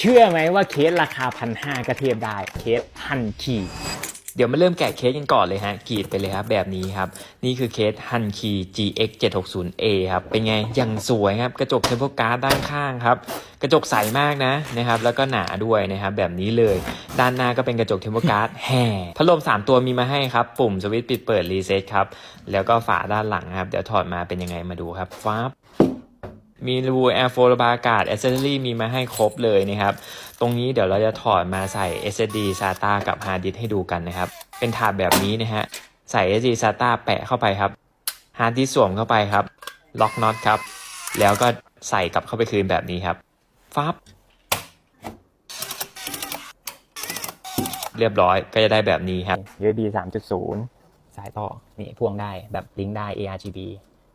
เชื่อไหมว่าเคสราคาพันห้าก็เทียบได้เคสพันขีเดี๋ยวมาเริ่มแกะเคสกันก่อนเลยฮะกรีดไปเลยครับแบบนี้ครับ นี่คือเคส h u n k e y GX 760A ครับ เป็นไงยังสวยครับ กระจกเทมโ o การ์ดด้านข้างครับ กระจกใสมากนะนะครับ แล้วก็หนาด้วยนะครับ แบบนี้เลย ด้านหน้าก็เป็นกระจกเทมโ o การ์ดแห่พัดลม 3 ตัวมีมาให้ครับ ปุ่มสวิตช์ปิดเปิดรีเซ็ตครับ แล้วก็ฝาด้านหลังครับ เดี๋ยวถอดมาเป็นยังไงมาดูครับฟ้าบ มีรูแอร์โฟระบายอากาศอ c เซสซอรี่มีมาให้ครบเลยนะครับ ตรงนี้เดี๋ยวเราจะถอดมาใส่ SSD SATA กับ Hard Disk ให้ดูกันนะครับ เป็นถาดแบบนี้นะฮะ ใส่ SSD SATA แปะเข้าไปครับ Hard Disk สวมเข้าไปครับ ล็อกน็อตครับ แล้วก็ใส่กลับเข้าไปคืนแบบนี้ครับ ฟับ เรียบร้อยก็จะได้แบบนี้ครับ USB 3.0 สายต่อ นี่พ่วงได้แบบลิงก์ได้ ARGB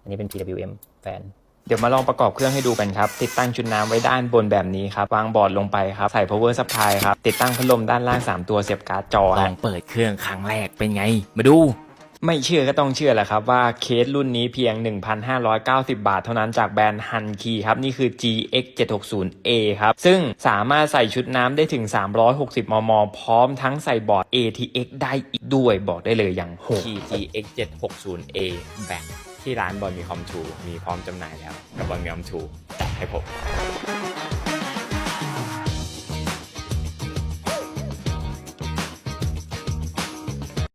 อันนี้เป็น PWM แฟน เดี๋ยวมาลองประกอบเครื่องให้ดูกันครับ ติดตั้งชุดน้ำไว้ด้านบนแบบนี้ครับ วางบอร์ดลงไปครับ ใส่ power supply ครับ ติดตั้งพัดลมด้านล่าง 3 ตัวเสียบการ์ดจอลฮะ องเปิดเครื่องครั้งแรกเป็นไง มาดู ไม่เชื่อก็ต้องเชื่อแหละครับว่าเคสรุ่นนี้เพียง 1,590 บาทเท่านั้นจากแบรนด์ Hunky ครับ นี่คือ GX 760A ครับ ซึ่งสามารถใส่ชุดน้ำได้ถึง 360 มม พร้อมทั้งใส่บอร์ด ATX ได้อีกด้วยบอกได้เลยอย่างโหด GX 760A แบ่ง ที่ร้านบอลมีคอมทูมีพร้อมจำหน่ายแล้วกับบอลมีคอมทูจัดให้ผม